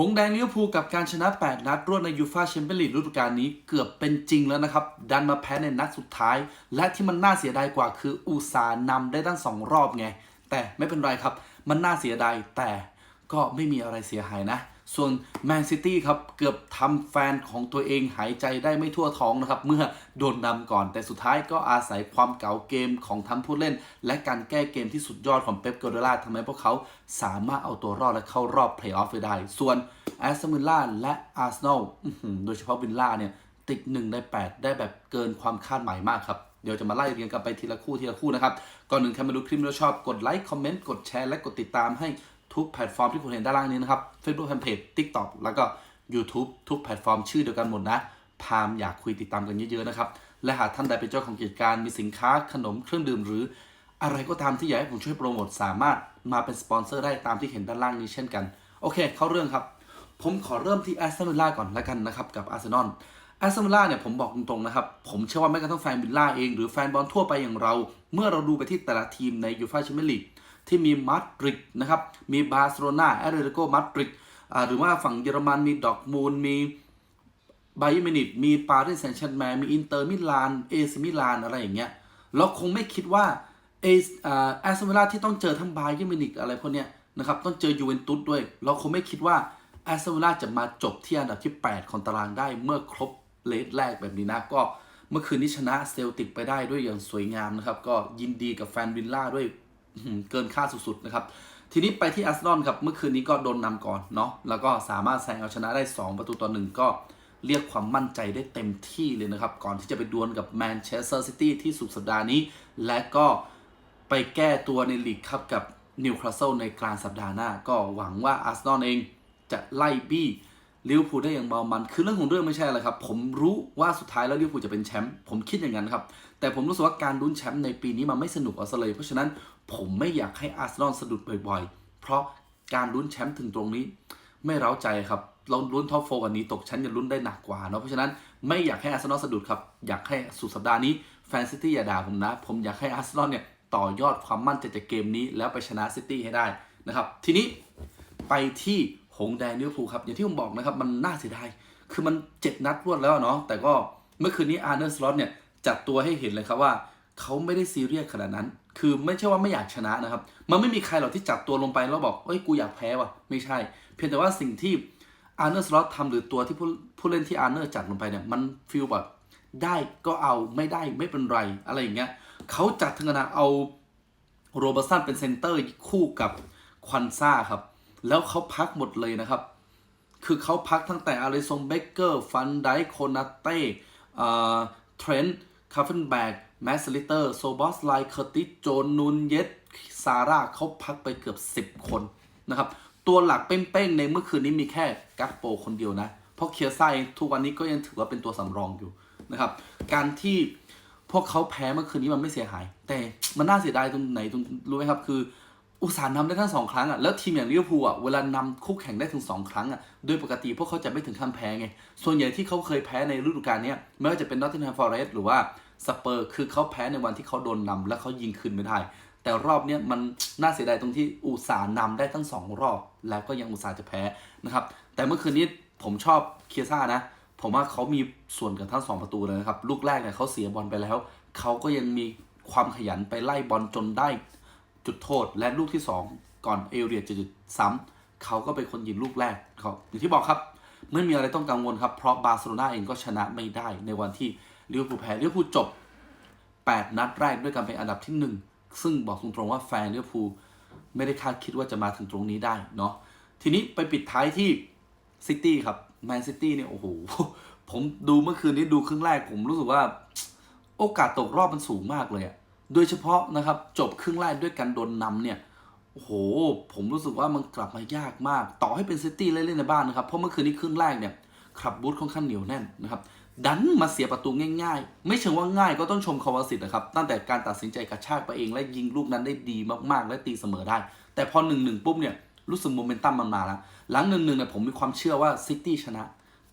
หงแดงลิเวอร์พูลกับการชนะ 8 นัดรวดในยูฟาแชมเปี้ยนลีกฤดูกาลนี้เกือบเป็นจริงแล้วนะครับ ดันมาแพ้ในนัดสุดท้าย และที่มันน่าเสียดายกว่าคืออุตสาห์นำได้ตั้ง 2 รอบไง แต่ไม่เป็นไรครับ มันน่าเสียดายแต่ก็ไม่มีอะไรเสียหายนะ ส่วนแมนซิตี้ครับเกือบทำแฟนของตัวเองหายใจได้ไม่ทั่วท้องนะครับ เมื่อโดนนำก่อน แต่สุดท้ายก็อาศัยความเก๋าเกมของทั้งผู้เล่น และการแก้เกมที่สุดยอดของเป๊ปกวาร์ดิโอลาทำให้พวกเขาสามารถเอาตัวรอดและเข้ารอบเพลย์ออฟได้ ส่วนแอสตันวิลล่าและอาร์เซนอลโดยเฉพาะวิลล่าเนี่ยติด1ใน8 ได้แบบเกินความคาดหมายมากครับเดี๋ยวจะมาไล่เรียงกันไปทีละคู่ทีละคู่นะครับ ก่อนหนึ่งใครมาดูคลิปแล้วชอบกดไลค์ คอมเมนต์ กดแชร์ และกดติดตามให้ ทุกแพลตฟอร์มที่คุณเห็นด้านล่างนี้นะครับ Facebook Fanpage TikTok แล้วก็ YouTube ทุกแพลตฟอร์มชื่อเดียวกันหมดนะพามอยากคุยติดตามกันเยอะๆนะครับ และหากท่านใดเป็นเจ้าของกิจการมีสินค้าขนมเครื่องดื่มหรือ อะไรก็ตามที่อยากให้ผมช่วยโปรโมทสามารถมาเป็นสปอนเซอร์ได้ตามที่เห็นด้านล่างนี้เช่นกัน โอเค เข้าเรื่องครับ ผมขอเริ่มที่แอสตันวิลล่าก่อนแล้วกันนะครับกับอาร์เซนอลแอสตันวิลล่าเนี่ยผมบอกตรงๆนะครับ ผมเชื่อว่าแม้กระทั่งแฟนวิลล่าเองหรือแฟนบอลทั่วไปอย่างเรา เมื่อเราดูไปที่แต่ละทีมในยูฟ่าแชมเปี้ยนลีก ที่มีมาดริดนะครับ มีบาร์เซโลนาแอตเลติโกมาดริดหรือว่าฝั่งเยอรมันมีดอร์ทมูล มีไบเยอมินิตมีปารีสแซงต์แชร์แมงมีอินเตอร์มิลานเอซิมิลานอะไรอย่างเงี้ยเราคงไม่คิดว่าเอแอสตันวิลาที่ต้องเจอทั้งไบเยอร์มินิตอะไรพวกเนี้ยนะครับต้องเจอยูเวนตุสด้วย เราคงไม่คิดว่าแอสตันวิลาจะมาจบที่อันดับที่ 8 ของตารางได้เมื่อครบเลทแรกแบบนี้นะก็เมื่อคืนนี้ชนะเซลติกไปได้ด้วยอย่างสวยงามนะครับ ก็ยินดีกับแฟนวิลล่าด้วย เกินค่าสุดๆนะครับ ทีนี้ไปที่อาร์เซนอลครับ เมื่อคืนนี้ก็โดนนำก่อนเนาะ แล้วก็สามารถแซงเอาชนะได้ 2 ประตูต่อหนึ่งก็เรียกความมั่นใจได้เต็มที่เลยนะครับ ก่อนที่จะไปดวลกับแมนเชสเตอร์ซิตี้ที่สุดสัปดาห์นี้ และก็ไปแก้ตัวในลีกครับกับนิวคาสเซิลในกลางสัปดาห์หน้า ก็หวังว่าอาร์เซนอลเองจะไล่บี้ ลิเวอร์พูลได้อย่างเบามัน คือเรื่องของเรื่องไม่ใช่อะไรครับ ผมรู้ว่าสุดท้ายแล้วลิเวอร์พูลจะเป็นแชมป์ผมคิดอย่างนั้นครับ แต่ผมรู้สึกว่าการลุ้นแชมป์ในปีนี้มันไม่สนุกเอาซะเลยเพราะฉะนั้นผมไม่อยากให้อาร์เซนอลสะดุดบ่อยๆ เพราะการลุ้นแชมป์ถึงตรงนี้ ไม่เร้าใจครับเราลุ้นท็อปโฟกันนี้ตกชั้นจะลุ้นได้หนักกว่าเนาะเพราะฉะนั้นไม่อยากให้อาร์เซนอลสะดุดครับอยากให้สุดสัปดาห์นี้แฟนซิตี้อย่าด่าผมนะ ผมอยากให้อาร์เซนอลเนี่ยต่อยอดความมั่นใจจากเกมนี้แล้วไปชนะซิตี้ให้ได้นะครับทีนี้ไปที่ หงแดงลิเวอร์พูลครับ อย่างที่ผมบอกนะครับ มันน่าเสียดาย คือมันเจ็ดนัดรวดแล้วเนาะ แต่ก็เมื่อคืนนี้อาร์เนอร์สล็อตเนี่ยจัดตัวให้เห็นเลยครับว่าเขาไม่ได้ซีเรียสขนาดนั้น คือไม่ใช่ว่าไม่อยากชนะนะครับ มันไม่มีใครหรอกที่จับตัวลงไปแล้วบอก เอ้ย กูอยากแพ้ว่ะ ไม่ใช่ เพียงแต่ว่าสิ่งที่อาร์เนอร์สล็อตทำหรือตัวที่ผู้ผู้เล่นที่อาร์เนอร์จัดลงไปเนี่ย มันฟีลแบบได้ก็เอาไม่ได้ไม่เป็นไรอะไรอย่างเงี้ยเขาจัดถึงขนาดเอาโรเบอร์สันเป็นเซนเตอร์คู่กับควันซ่าครับ แล้วเขาพักหมดเลยนะครับ คือเขาพักตั้งแต่อาริซงเบเกอร์ฟันไดโคนาเต้เทรนต์คาเฟนแบกแมสลิเตอร์โซบอสไลเคอร์ติโจนนูนเยสซาร่าเขาพักไปเกือบ 10 คนนะครับ ตัวหลักเป้งๆ ในเมื่อคืนนี้มีแค่กักโปคนเดียวนะ เพราะเคียร์ไซทุกวันนี้ก็ยังถือว่าเป็นตัวสำรองอยู่นะครับ การที่พวกเขาแพ้เมื่อคืนนี้มันไม่เสียหาย แต่มันน่าเสียดายตรงไหนตรงรู้ไหมครับ คือ อุตสาห์นำได้ทั้งสองครั้งอะแล้วทีมอย่างลิเวอร์พูลอะเวลานำคู่แข่งได้ถึงสองครั้งอะโดยปกติพวกเขาจะไม่ถึงขั้นแพ้ไง ส่วนใหญ่ที่เขาเคยแพ้ในฤดูกาลนี้ไม่ว่าจะเป็นนอตติงแฮมฟอร์เรสต์หรือว่าสเปอร์คือเขาแพ้ในวันที่เขาโดนนำและเขายิงคืนไม่ได้ แต่รอบนี้มันน่าเสียดายตรงที่อุตสาห์นำได้ทั้งสองรอบ แล้วก็ยังอุตสาห์จะแพ้นะครับแต่เมื่อคืนนี้ผมชอบเคียซ่านะผมว่าเขามีส่วนกับทั้งสองประตูเลยนะครับลูกแรกเนี่ยเขาเสียบอลไปแล้วเขาก็ยังมีความขยันไปไล่บอลจนได้ จุดโทษและลูกที่ 2 ก่อนเอเรียจะจุดซ้ำเขาก็เป็นคนยิงลูกแรกเขาอย่างที่บอกครับไม่มีอะไรต้องกังวลครับ เพราะบาร์เซโลนาเองก็ชนะไม่ได้ในวันที่ลิเวอร์พูลแพ้ลิเวอร์พูลจบ 8 นัดแรกด้วยกันเป็นอันดับที่ 1 ซึ่งบอกตรงๆว่าแฟนลิเวอร์พูลไม่ได้คาดคิดว่าจะมาถึงตรงนี้ได้เนาะทีนี้ไปปิดท้ายที่ซิตี้ครับแมนซิตี้เนี่ยโอ้โหผมดูเมื่อคืนนี้ดูครึ่งแรกผมรู้สึกว่า โอกาสตกรอบมันสูงมากเลยอะ โดยเฉพาะนะครับจบครึ่งแรกด้วยการโดนนำเนี่ยโอ้โหผมรู้สึกว่ามันกลับมายากมาก ต่อให้เป็นซิตี้เล่นในบ้านนะครับเพราะเมื่อคืนนี้ครึ่งแรกเนี่ยขับบูธค่อนข้างเหนียวแน่นนะครับดันมาเสียประตูง่ายๆ ไม่เชิงว่าง่ายก็ต้องชมคาวาสิตนะครับ ตั้งแต่การตัดสินใจกระชากไปเองและยิงลูกนั้นได้ดีมากๆ และตีเสมอได้ แต่พอหนึ่งหนึ่งปุ๊บเนี่ยรู้สึกโมเมนตัมมันมาแล้ว หลังหนึ่งหนึ่งเนี่ยผมมีความเชื่อว่าซิตี้ชนะ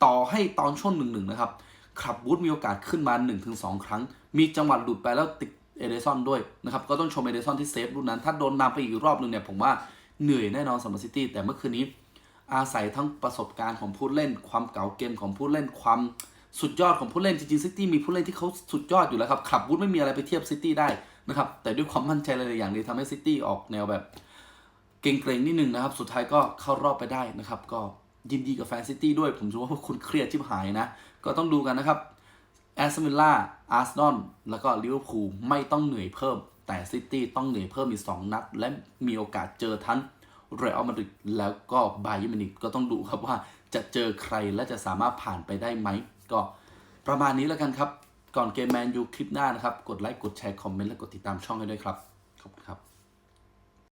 ต่อให้ตอนช่วงหนึ่งหนึ่งนะครับขับบูธมีโอกาสขึ้นมา 1-2 ครั้ง มีจังหวะหลุดไปแล้วติด เอเดซอนด้วยนะครับ ก็ต้องชมเอเดซอนที่เซฟลูกนั้น ถ้าโดนนำไปอีกรอบหนึ่งเนี่ย ผมว่าเหนื่อยแน่นอนสำหรับซิตี้ แต่เมื่อคืนนี้อาศัยทั้งประสบการณ์ของผู้เล่น ความเก่าเกมของผู้เล่น ความสุดยอดของผู้เล่น จริงๆซิตี้มีผู้เล่นที่เขาสุดยอดอยู่แล้วครับขับวุฒไม่มีอะไรไปเทียบซิตี้ได้นะครับ แต่ด้วยความมั่นใจหลายๆอย่างนี้ทำให้ซิตี้ออกแนวแบบเกรงๆนิดนึงนะครับ สุดท้ายก็เข้ารอบไปได้นะครับ ก็ยินดีกับแฟนซิตี้ด้วย ผมเชื่อว่าพวกคุณเครียดชิบหายนะ ก็ต้องดูกันนะครับ แอสตันวิลล่าอาร์เซนอลแล้วก็ลิเวอร์พูลไม่ต้องเหนื่อยเพิ่ม แต่ซิตี้ต้องเหนื่อยเพิ่มอีก 2 นัด และมีโอกาสเจอทั้งเรอัลมาดริดแล้วก็บาเยิร์มินิกก็ต้องดูครับว่าจะเจอใครและจะสามารถผ่านไปได้ไหม ก็ประมาณนี้แล้วกันครับ ก่อนเกมแมนยูคลิปหน้านะครับ กดไลค์กดแชร์คอมเมนต์และกดติดตามช่องให้ด้วยครับ ขอบคุณครับ